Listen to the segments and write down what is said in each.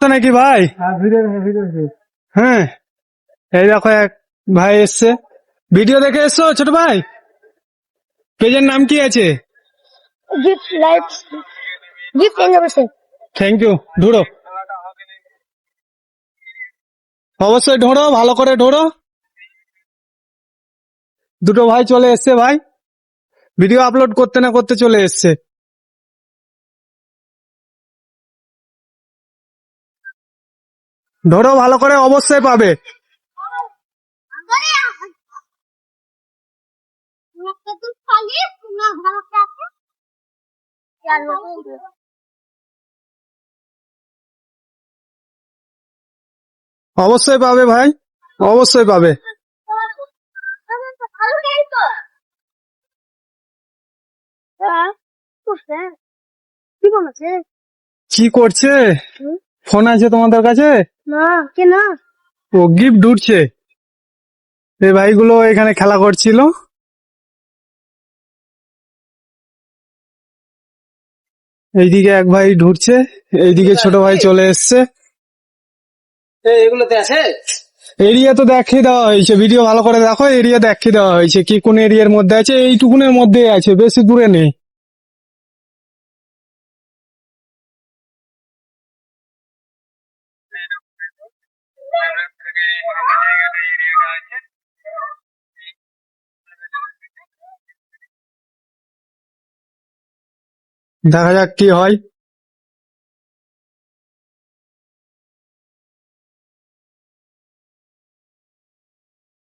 তো নাকি ভাই? হ্যাঁ এই দেখো এক ভাই এসছে। ভিডিও দেখে এসছো ছোট ভাই? পেজের নাম কি আছে? থ্যাংক ইউ ঢোড়ো অবশ্যই ঢোড়ো ভালো করে ঢোড়ো দুটো ভাই চলে এসছে ভাই। ভিডিও আপলোড করতে না করতে চলে এসছে। ঢোড়ো ভালো করে অবশ্যই পাবে। অবশ্যই পাবে ভাই অবশ্যই পাবে। কি করছে? ফোন আছে তোমাদের কাছে? না কে না ও গিফট ঢুকছে। এই ভাইগুলো এখানে খেলা করছিল। এইদিকে এক ভাই ঢুকছে এইদিকে ছোট ভাই চলে এসছে। এগুলোতে আছে? এরিয়া তো দেখিয়ে দেওয়া হয়েছে। ভিডিও ভালো করে দেখো এরিয়া দেখিয়ে দেওয়া হয়েছে। কি কোন এরিয়ার মধ্যে আছে? এইটুকুনের মধ্যে আছে বেশি দূরে নেই। দেখা যাক কি হয়।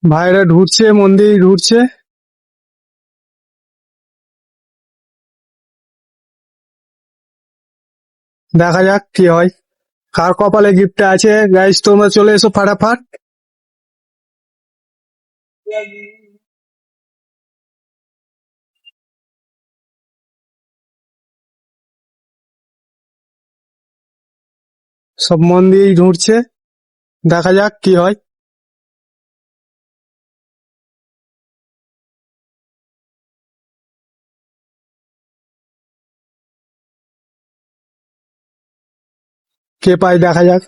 ভাইরা ঢুকছে, মন্দির ঢুকছে। দেখা যাক কি হয়। কার কপালে গিফট আছে? গাইস তোমরা চলে এসো ফাটাফাট। সব মন দিয়েই ঢুকছে দেখা যাক কি হয়। কে পায় দেখা যাক।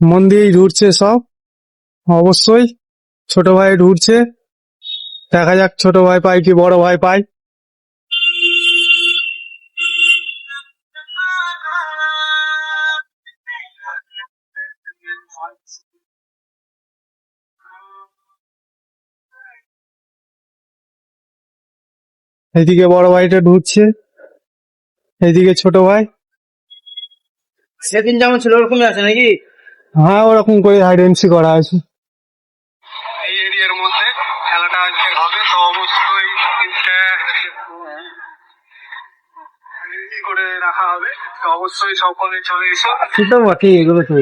মন দিয়েই ঢুকছে সব। অবশ্যই ছোট ভাই ঢুকছে দেখা যাক ছোট ভাই পায় কি বড় ভাই পায়। এইদিকে বড় ভাইটা ঢুকছে। এইদিকে ছোট ভাই। সেদিন যেমন ছিল ওরকমই আছে নাকি? হ্যাঁ ওরকম করে হাইড এন্সি করা আছে। এই এরিয়ার মধ্যে খেলাটা আজকে হবে তো অবশ্যই করে রাখা হবে। তো অবশ্যই সকলে চলে এসো। সেটা বটে এগুলো তো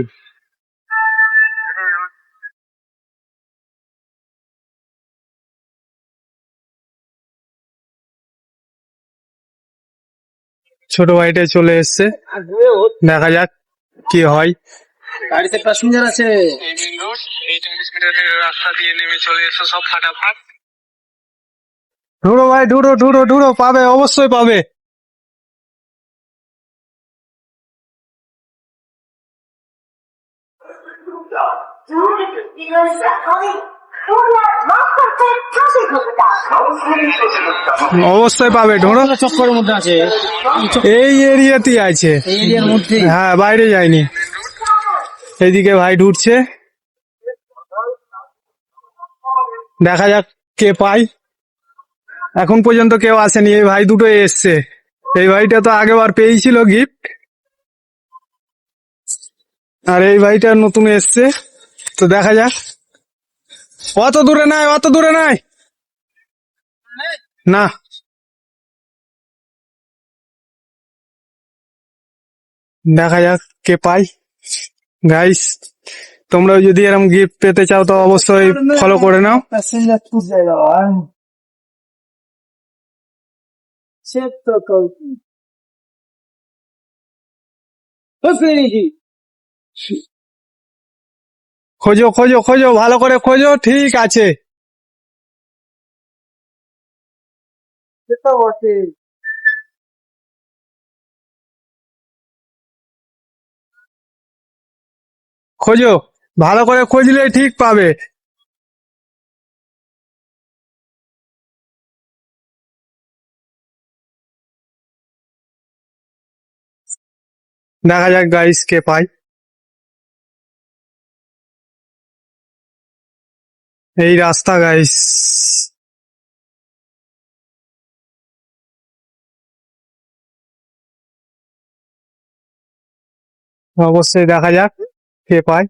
ছোট ভাইটা চলে এসছে। দেখা যাক কি হয়। গাড়িতে প্যাসেঞ্জার আছে। রাস্তা দিয়ে নেমে চলে এসো সব ফাটাফাট। ঢুড়ো ভাই ঢুড়ো ঢুড়ো ঢুড়ো পাবে অবশ্যই পাবে। অবশ্যই পাবে ঢুড়ো। চক্করের মধ্যে আছে। এই এরিয়াতেই আছে। হ্যাঁ বাইরে যায়নি। এইদিকে ভাই ঢুকছে। দেখা যাক কে পাই এখন পর্যন্ত কেউ আসেনি এই ভাই দুটো এসছে। এই ভাইটা তো আগেবার পেয়েছিল গিফট আর এই ভাইটা নতুন এসছে। তো দেখা যাক। অত দূরে নাই অত দূরে নাই। না। দেখা যাক কে পাই গাইস তোমরাও যদি এরকম গিফট পেতে চাও, তো অবশ্যই ফলো করে নাও। সে তো খোঁজো খোঁজো খোঁজো ভালো করে খোঁজো ঠিক আছে। খোঁজো ভালো করে খুঁজলে ঠিক পাবে। দেখা যাক গাইস কে পায় এই রাস্তা গাইস অবশ্যই দেখা যাক কে পায়।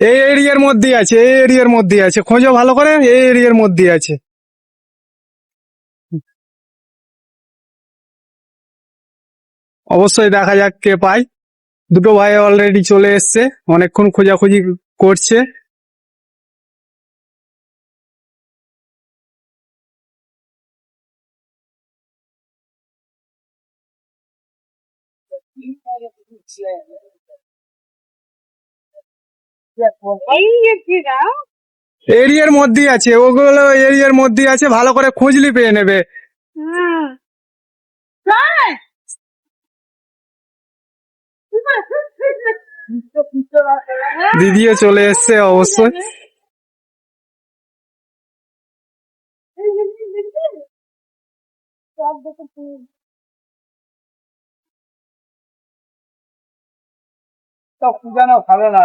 এই এরিয়ার মধ্যে আছে, এই এরিয়ার মধ্যে আছে। খোঁজো ভালো করে, এই এরিয়ার মধ্যে আছে। অবশ্যই দেখা যাক কে পায়। দুটো ভাই অলরেডি চলে এসছে, অনেকক্ষণ খোঁজাখুঁজি করছে। এরিয়ার মধ্যেই আছে, ওগুলো এরিয়ার মধ্যেই আছে, ভালো করে খুঁজলি পেয়ে নেবে। দিদিও চলে এসছে অবশ্যই। সব পূজানো ভালো না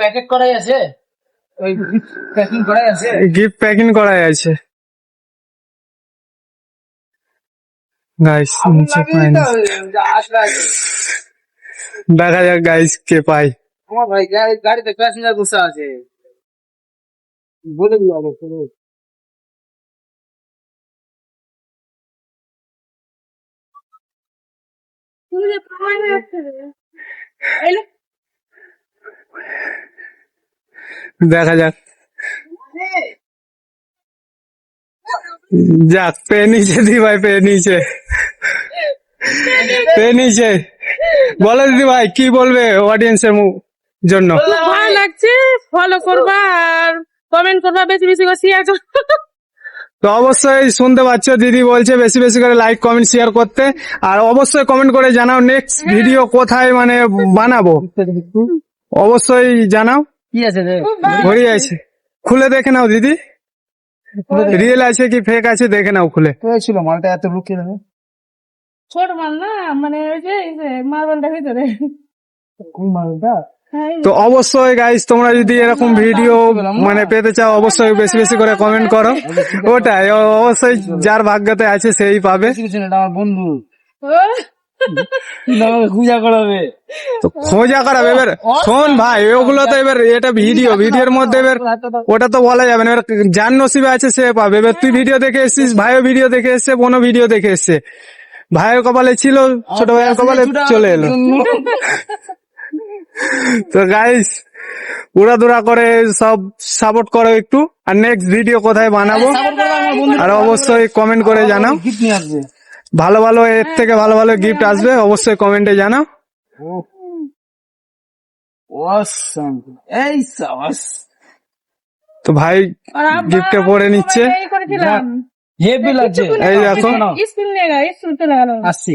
প্যাকেট করাই আছে? ওই প্যাকিং করাই আছে? গিফট প্যাকিং করাই আছে। গাইস নিচে দেখা যাক গাইস কে পাই আমার ভাই গাড়িতে প্যাসেঞ্জার বসে আছে। বলে দিও আগে চলো দেখা যাক। যাক পেয়ে নিচে দি ভাই পেয়ে নিচে পেয়ে নিচে বলো দিদি ভাই কি বলবে অডিয়েন্সের জন্য? ভালো লাগছে। ফলো করবা আর কমেন্ট করবা বেশি বেশি করে শেয়ার করবা। তো অবশ্যই শুনতে পাচ্ছ দিদি বলছে বেশি বেশি করে লাইক কমেন্ট শেয়ার করতে। আর অবশ্যই কমেন্ট করে জানাও নেক্সট ভিডিও কোথায় মানে বানাবো। অবশ্যই জানাও। কি আছে রে? ঘড়ি আছে। খুলে দেখে নাও দিদি। রিয়েল আছে কি ফেক আছে দেখে নাও খুলে। ছিল মালটা এত লুকিয়ে দেবে ছোট মাল না মানে ওই যে মার্বেলটা ভিতরে। কোন মালটা? হ্যাঁ, তো অবশ্যই গাইস তোমরা যদি এরকম ভিডিও মানে পেতে চাও অবশ্যই বেশি বেশি করে কমেন্ট করো। ওটাই অবশ্যই যার ভাগ্যতে আছে সেই পাবে। কিছু কিছু না এটা আমার বন্ধু। পূজা করাবে। তো খোঁজা করাবে এবার শোন ভাই ওগুলো তো এবার এটা ভিডিও ভিডিওর মধ্যে এবার ওটা তো বলা যাবে না। এবার যার নসিবে আছে সে পাবে। এবার তুই ভিডিও দেখে এসছিস ভাইও ভিডিও দেখে এসছে বোনও ভিডিও দেখে এসছে। ভাইয়ের কপালে ছিল ছোট ভাইয়ের কপালে চলে এলো। তো গাইস উড়াদুরা করে সব সাপোর্ট করো একটু আর নেক্সট ভিডিও কোথায় বানাবো? আর অবশ্যই কমেন্ট করে জানাও। ভালো ভালো এর থেকে ভালো ভালো গিফট আসবে অবশ্যই কমেন্টে জানাও। অসাম এই সাহস তো ভাই গিফটটা পরে নিচ্ছে। হেভি লাগছে। এই দেখো আসছি।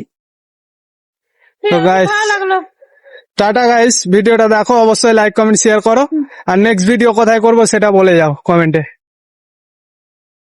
তো গাইস টাটা গাইস ভিডিওটা দেখো অবশ্যই লাইক কমেন্ট শেয়ার করো। আর নেক্সট ভিডিও কোথায় করব সেটা বলে যাও কমেন্টে